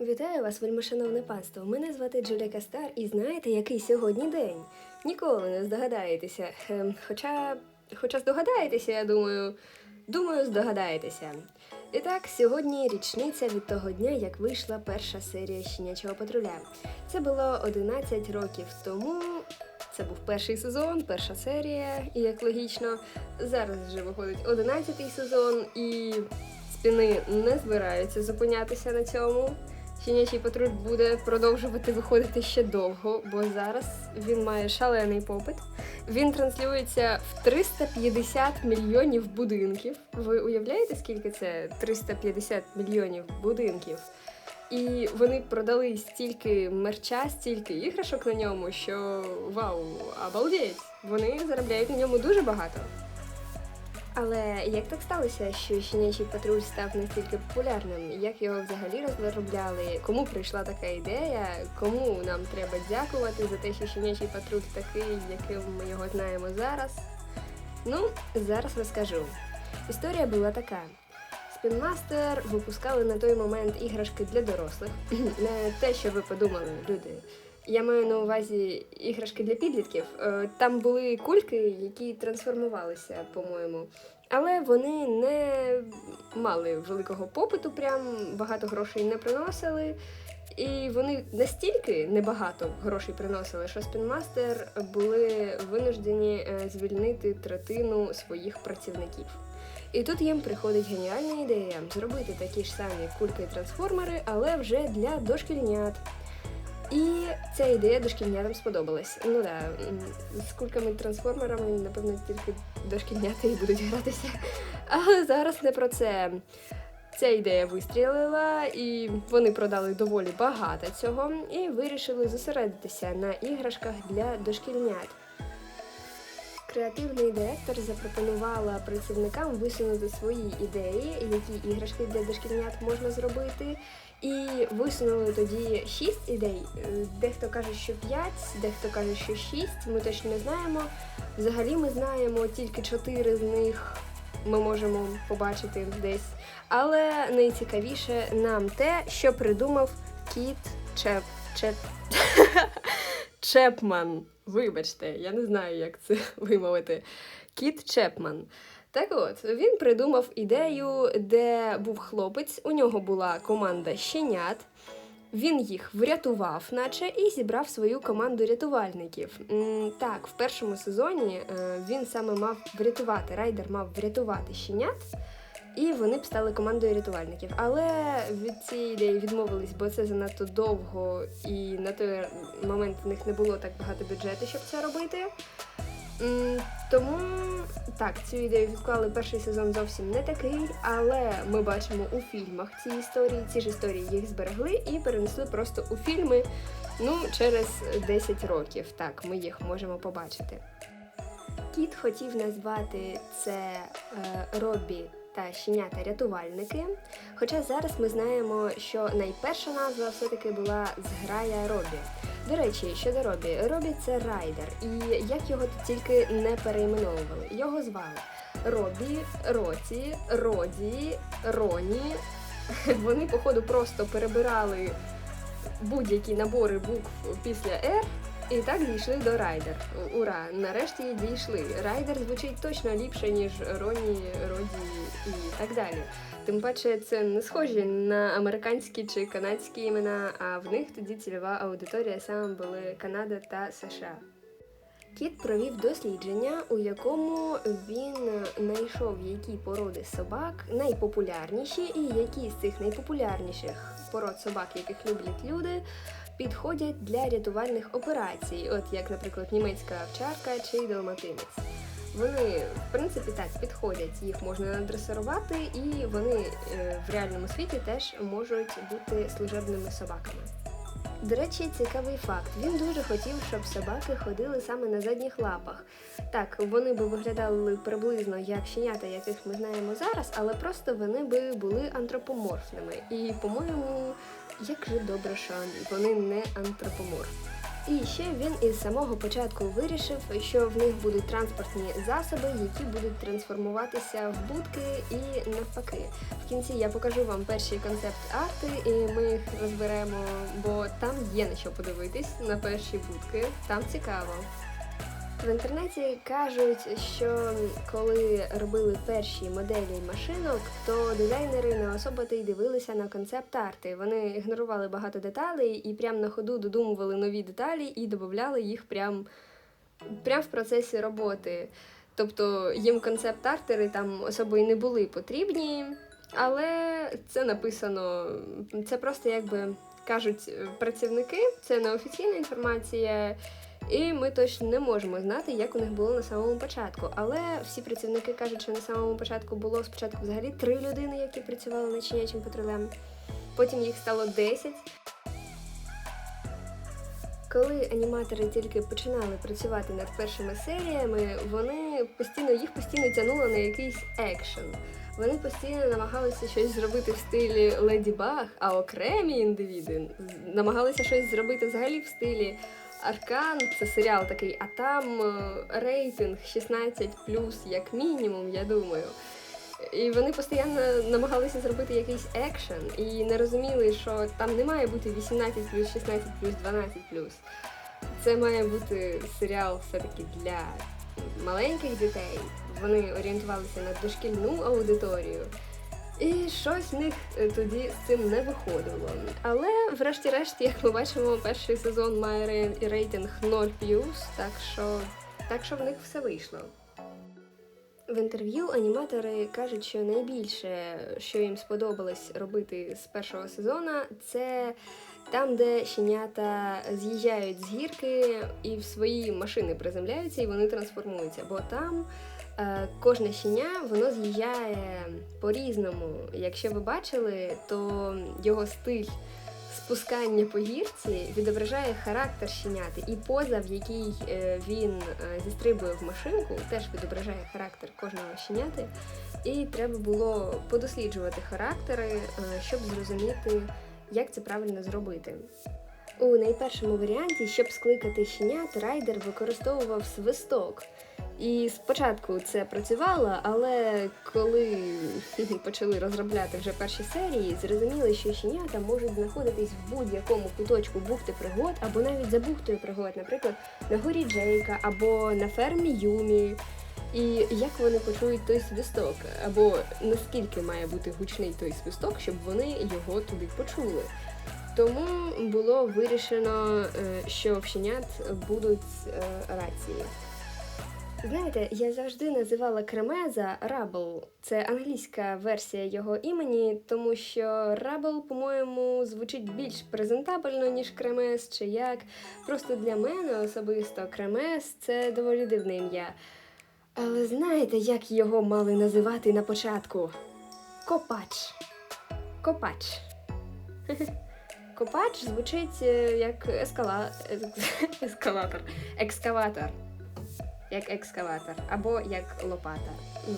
Вітаю вас, вельмишановне панство. Мене звати Джуля Кастар, і знаєте, який сьогодні день? Ніколи не здогадаєтеся. Ем, хоча, хоча здогадаєтеся, я думаю. Думаю, здогадаєтеся. І так, сьогодні річниця від того дня, як вийшла перша серія щенячого патруля. Це було 11 років тому. Це був перший сезон, перша серія, і як логічно, зараз вже виходить 11 сезон, і спіни не збираються зупинятися на цьому. Щенячий патруль буде продовжувати виходити ще довго, бо зараз він має шалений попит. Він транслюється в 350 мільйонів будинків. Ви уявляєте, скільки це 350 мільйонів будинків? І вони продали стільки мерча, стільки іграшок на ньому, що вау, обалдеть! Вони заробляють на ньому дуже багато. Але як так сталося, що щенячий патруль став настільки популярним? Як його взагалі розробляли? Кому прийшла така ідея? Кому нам треба дякувати за те, що щенячий патруль такий, яким ми його знаємо зараз? Ну, зараз розкажу. Історія була така. Спінмастер випускали на той момент іграшки для дорослих. Не те, що ви подумали, люди. Я маю на увазі іграшки для підлітків. Е, Там були кульки, які трансформувалися, по-моєму. Але вони не мали великого попиту, прям багато грошей не приносили. І вони настільки небагато грошей приносили, що спінмастер були винуждені е, звільнити третину своїх працівників. І тут їм приходить геніальна ідея зробити такі ж самі кульки-трансформери, але вже для дошкільнят. І ця ідея дошкільнятам сподобалась. Ну да, з кульками-трансформерами, напевно, тільки дошкільнята і будуть гратися. Але зараз не про це. Ця ідея вистрілила, і вони продали доволі багато цього і вирішили зосередитися на іграшках для дошкільнят. Креативний директор запропонувала працівникам висунути свої ідеї, які іграшки для дошкільнят можна зробити. І висунули тоді шість ідей. Е, Дехто каже, що п'ять, дехто каже, що шість. Ми точно не знаємо. Взагалі ми знаємо тільки чотири з них. Ми можемо побачити десь. Але найцікавіше нам те, що придумав кіт Чеп. Чеп. Чепман. Вибачте, я не знаю, як це вимовити. Кіт Чепман. Так от, він придумав ідею, де був хлопець, у нього була команда щенят. Він їх врятував, наче, і зібрав свою команду рятувальників. Так, в першому сезоні е, він саме мав врятувати, райдер мав врятувати щенят, і вони б стали командою рятувальників. Але від цієї ідеї відмовились, бо це занадто довго, і на той момент в них не було так багато бюджету, щоб це робити. Тому так, цю ідею відклали перший сезон зовсім не такий, але ми бачимо у фільмах ці історії. Ці ж історії їх зберегли і перенесли просто у фільми. Ну, через 10 років. Так, ми їх можемо побачити. Кіт хотів назвати це е, Робі та щенята рятувальники. Хоча зараз ми знаємо, що найперша назва все-таки була зграя Робі. До речі, щодо Робі, Робі це райдер, і як його тут тільки не перейменовували. Його звали Робі, Роті, Роді, Роні. Вони, походу, просто перебирали будь-які набори букв після R. І так дійшли до Райдер. Ура! Нарешті дійшли. Райдер звучить точно ліпше, ніж Роні, Роді і так далі. Тим паче це не схожі на американські чи канадські імена, а в них тоді цільова аудиторія саме були Канада та США. Кіт провів дослідження, у якому він знайшов, які породи собак найпопулярніші, і які з цих найпопулярніших пород собак, яких люблять люди, підходять для рятувальних операцій, от як, наприклад, німецька овчарка чи далматинець. Вони, в принципі, так підходять, їх можна надресирувати, і вони е, в реальному світі теж можуть бути служебними собаками. До речі, цікавий факт. Він дуже хотів, щоб собаки ходили саме на задніх лапах. Так, вони би виглядали приблизно як щенята, яких ми знаємо зараз, але просто вони би були антропоморфними. І, по-моєму, як же добре, що вони не антропоморф. І ще він із самого початку вирішив, що в них будуть транспортні засоби, які будуть трансформуватися в будки і навпаки. В кінці я покажу вам перші концепт-арти, і ми їх розберемо, бо там є на що подивитись на перші будки. Там цікаво. В інтернеті кажуть, що коли робили перші моделі машинок, то дизайнери не особо й дивилися на концепт-арти. Вони ігнорували багато деталей і прямо на ходу додумували нові деталі і додавали їх прямо прям в процесі роботи. Тобто їм концепт-артери там особо і не були потрібні, але це написано, це просто якби кажуть працівники, це не офіційна інформація. І ми точно не можемо знати, як у них було на самому початку. Але всі працівники кажуть, що на самому початку було спочатку взагалі три людини, які працювали над щенячим патрулем. Потім їх стало 10. Коли аніматори тільки починали працювати над першими серіями, вони постійно їх постійно тягнуло на якийсь екшен. Вони постійно намагалися щось зробити в стилі Леді Баг, а окремі індивіди намагалися щось зробити взагалі в стилі Аркан це серіал такий, а там е, рейтинг 16 як мінімум, я думаю. І вони постійно намагалися зробити якийсь екшен і не розуміли, що там не має бути 18 16 12 Це має бути серіал все-таки для маленьких дітей. Вони орієнтувалися на дошкільну аудиторію. І щось в них е, тоді з цим не виходило. Але, врешті-решт, як ми бачимо, перший сезон має рейтинг 0 так що, так що в них все вийшло. В інтерв'ю аніматори кажуть, що найбільше, що їм сподобалось робити з першого сезону, це там, де щенята з'їжджають з гірки і в свої машини приземляються, і вони трансформуються. Бо там кожне щеня воно з'їжджає по-різному. Якщо ви бачили, то його стиль спускання по гірці відображає характер щеняти. І поза, в якій е, він е, зістрибує в машинку, теж відображає характер кожного щеняти. І треба було подосліджувати характери, щоб зрозуміти, як це правильно зробити. У найпершому варіанті, щоб скликати щенят, райдер використовував свисток. І спочатку це працювало, але коли почали розробляти вже перші серії, зрозуміли, що щенята можуть знаходитись в будь-якому куточку бухти пригод, або навіть за бухтою пригод, наприклад, на горі Джейка або на фермі Юмі. І як вони почують той свисток, або наскільки має бути гучний той свисток, щоб вони його туди почули. Тому було вирішено, е, що в щенят будуть е, рації. Знаєте, я завжди називала Кремеза Рабл. Це англійська версія його імені, тому що Рабл, по-моєму, звучить більш презентабельно, ніж Кремез, чи як. Просто для мене особисто Кремез це доволі дивне ім'я. Але знаєте, як його мали називати на початку? Копач. Копач. Копач звучить е, як ескала... ескалатор. Екскаватор як екскаватор або як лопата. Ну,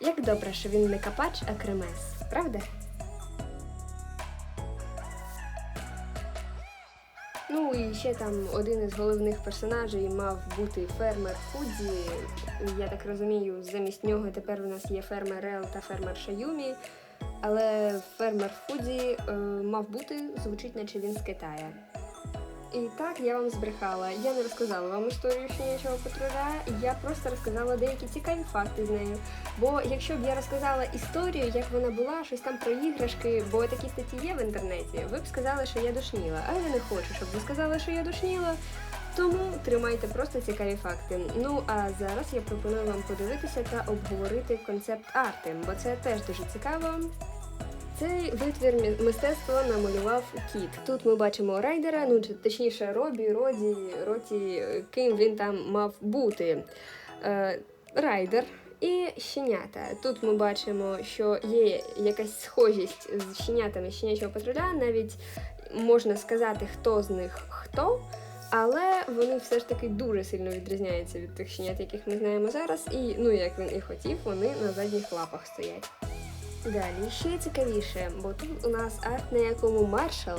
Як добре, що він не капач, а кремес, правда? Ну і ще там один із головних персонажей мав бути фермер Фудзі. Я так розумію, замість нього тепер у нас є фермер Рел та фермер Шаюмі. Але фермер Фудзі е, мав бути, звучить, наче він з Китая. І так я вам збрехала. Я не розказала вам історію щенячого патруля, я просто розказала деякі цікаві факти з нею. Бо якщо б я розказала історію, як вона була, щось там про іграшки, бо такі статті є в інтернеті, ви б сказали, що я душніла. А я не хочу, щоб ви сказали, що я душніла. Тому тримайте просто цікаві факти. Ну а зараз я пропоную вам подивитися та обговорити концепт арти, бо це теж дуже цікаво. Цей витвір мистецтва намалював кіт. Тут ми бачимо райдера, ну точніше, робі, роді, роті, ким він там мав бути. Е, Райдер і щенята. Тут ми бачимо, що є якась схожість з щенятами щенячого патруля. Навіть можна сказати, хто з них хто. Але вони все ж таки дуже сильно відрізняються від тих щенят, яких ми знаємо зараз. І ну як він і хотів, вони на задніх лапах стоять. Далі ще цікавіше, бо тут у нас арт на якому маршал,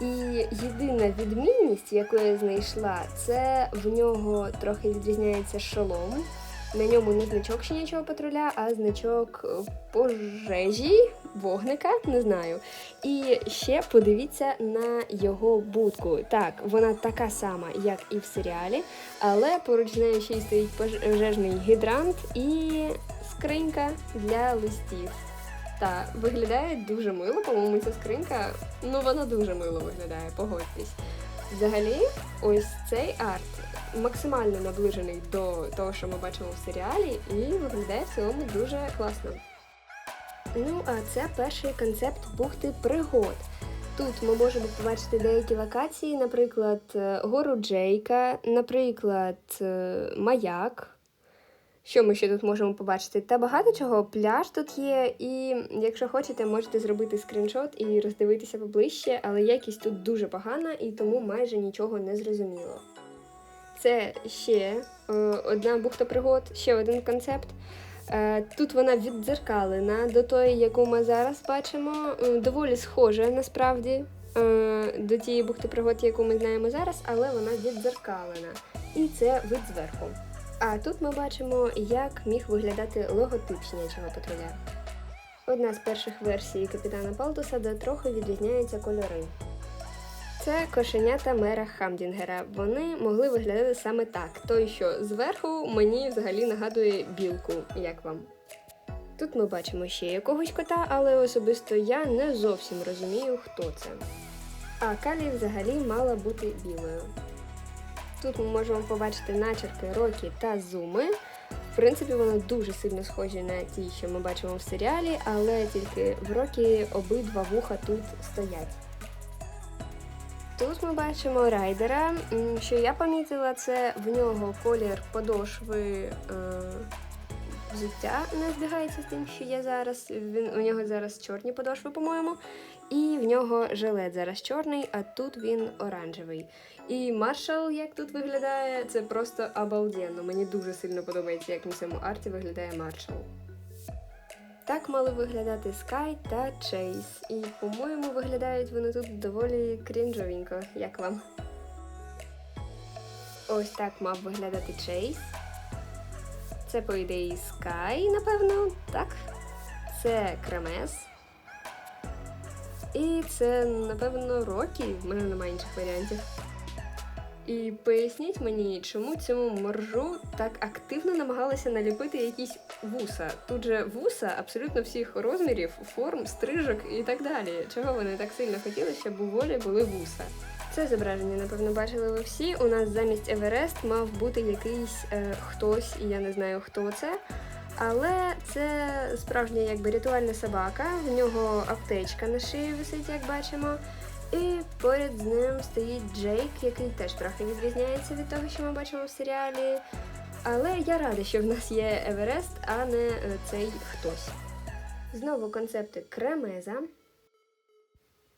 І єдина відмінність, яку я знайшла, це в нього трохи відрізняється шолом. На ньому не значок щенячого патруля, а значок е, пожежі, вогника, не знаю. І ще подивіться на його будку. Так, вона така сама, як і в серіалі, але поруч з нею ще й стоїть пожежний гідрант і скринька для листів. Та виглядає дуже мило, по-моєму, ця скринька, ну вона дуже мило виглядає, погодьтесь. Взагалі, ось цей арт максимально наближений до того, що ми бачимо в серіалі, і виглядає в цілому дуже класно. Ну, а це перший концепт бухти пригод. Тут ми можемо побачити деякі локації, наприклад, е, гору Джейка, наприклад, е, маяк. Що ми ще тут можемо побачити? Та багато чого. Пляж тут є, і якщо хочете, можете зробити скріншот і роздивитися поближче, але якість тут дуже погана і тому майже нічого не зрозуміло. Це ще е, одна бухта пригод, ще один концепт. Е, тут вона віддзеркалена до тої, яку ми зараз бачимо. Е, доволі схожа насправді до тієї бухти пригод, яку ми знаємо зараз, але вона віддзеркалена. І це вид зверху. А тут ми бачимо, як міг виглядати логотип щенячого патруля. Одна з перших версій капітана Палтуса, де трохи відрізняються кольори. Це кошенята мера Хамдінгера. Вони могли виглядати саме так. Той, що зверху мені взагалі нагадує білку, як вам. Тут ми бачимо ще якогось кота, але особисто я не зовсім розумію, хто це. А Калі взагалі мала бути білою. Тут ми можемо побачити начерки Рокі та Зуми. В принципі, вони дуже сильно схожі на ті, що ми бачимо в серіалі, але тільки в Рокі обидва вуха тут стоять. Тут ми бачимо райдера. Що я помітила, це в нього колір подошви е, взуття не збігається з тим, що є зараз. Він у нього зараз чорні подошви, по-моєму. І в нього жилет зараз чорний, а тут він оранжевий. І маршал, як тут виглядає, це просто обалденно. Мені дуже сильно подобається, як на цьому арті виглядає маршал. Так мали виглядати Скай та Чейз. І, по-моєму, виглядають вони тут доволі крінжовенько, як вам. Ось так мав виглядати Чейз. Це, по ідеї, Скай, напевно, так. Це Кремес. І це, напевно, Рокі. В мене немає інших варіантів. І поясніть мені, чому цьому моржу так активно намагалися наліпити якісь вуса. Тут же вуса абсолютно всіх розмірів, форм, стрижок і так далі. Чого вони так сильно хотіли, щоб у волі були вуса? Це зображення, напевно, бачили ви всі. У нас замість Еверест мав бути якийсь е, хтось, і я не знаю, хто це. Але це справжня якби ритуальна собака, в нього аптечка на шиї висить, як бачимо. І поряд з ним стоїть Джейк, який теж трохи відрізняється від того, що ми бачимо в серіалі. Але я рада, що в нас є Еверест, а не е, цей хтось. Знову концепти кремеза.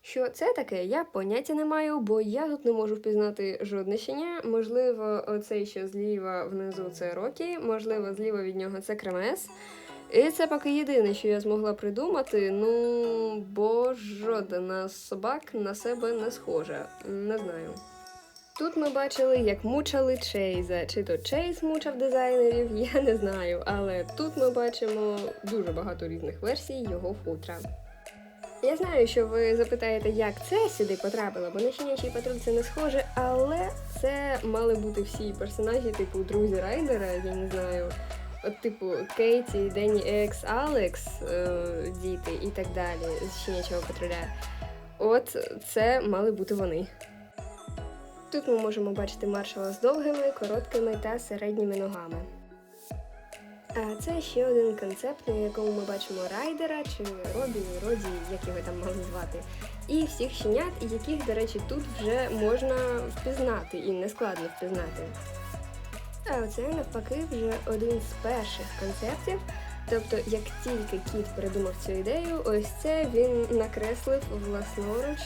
Що це таке, я поняття не маю, бо я тут не можу впізнати жодне щеня. Можливо, оцей, що зліва внизу це Рокі, можливо, зліва від нього це кремез. І це поки єдине, що я змогла придумати. Ну, бо жодна з собак на себе не схожа. Не знаю. Тут ми бачили, як мучали Чейза. Чи то Чейз мучав дизайнерів, я не знаю. Але тут ми бачимо дуже багато різних версій його футра. Я знаю, що ви запитаєте, як це сюди потрапило, бо на щенячий патруль це не схоже, але це мали бути всі персонажі, типу друзі Райдера, я не знаю. От, типу, Кейті, Денні Екс, Алекс, е, діти і так далі з щенячого патруля. От це мали бути вони. Тут ми можемо бачити маршала з довгими, короткими та середніми ногами. А це ще один концепт, на якому ми бачимо райдера чи Робі, Роді, як його там мали звати, і всіх щенят, яких, до речі, тут вже можна впізнати і не складно впізнати. А оце навпаки вже один з перших концептів. Тобто, як тільки кіт придумав цю ідею, ось це він накреслив власноруч.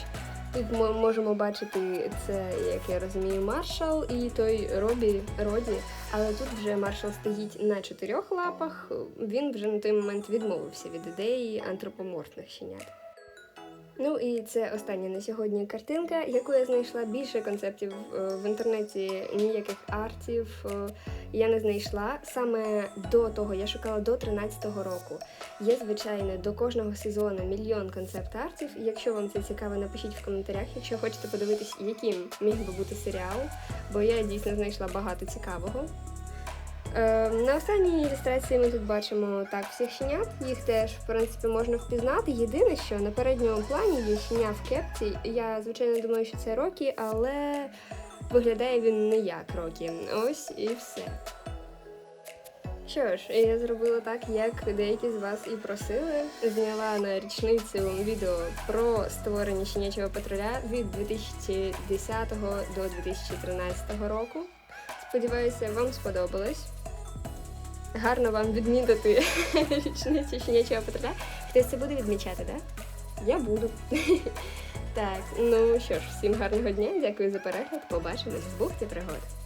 Тут ми можемо бачити це, як я розумію, маршал і той Робі Роді, але тут вже маршал стоїть на чотирьох лапах. Він вже на той момент відмовився від ідеї антропоморфних щенят. Ну і це остання на сьогодні картинка, яку я знайшла більше концептів е, в інтернеті, ніяких артів е, я не знайшла. Саме до того я шукала до 13-го року. Є, звичайно, до кожного сезону мільйон концепт-артів. Якщо вам це цікаво, напишіть в коментарях, якщо хочете подивитись, яким міг би бути серіал, бо я дійсно знайшла багато цікавого. Е, на останній ілюстрації ми тут бачимо так всіх щенят. Їх теж в принципі можна впізнати. Єдине, що на передньому плані є щеня в кепці. Я звичайно думаю, що це Рокі, але виглядає він не як Рокі. Ось і все. Що ж, я зробила так, як деякі з вас і просили. Зняла на річницю відео про створення щенячого патруля від 2010 до 2013 року. Сподіваюся, вам сподобалось. Гарно вам відмітити річницю щенячого патруля. Хтось це буде відмічати, так? Я буду. Так, ну що ж, всім гарного дня, дякую за перегляд. Побачимось в бухті пригод.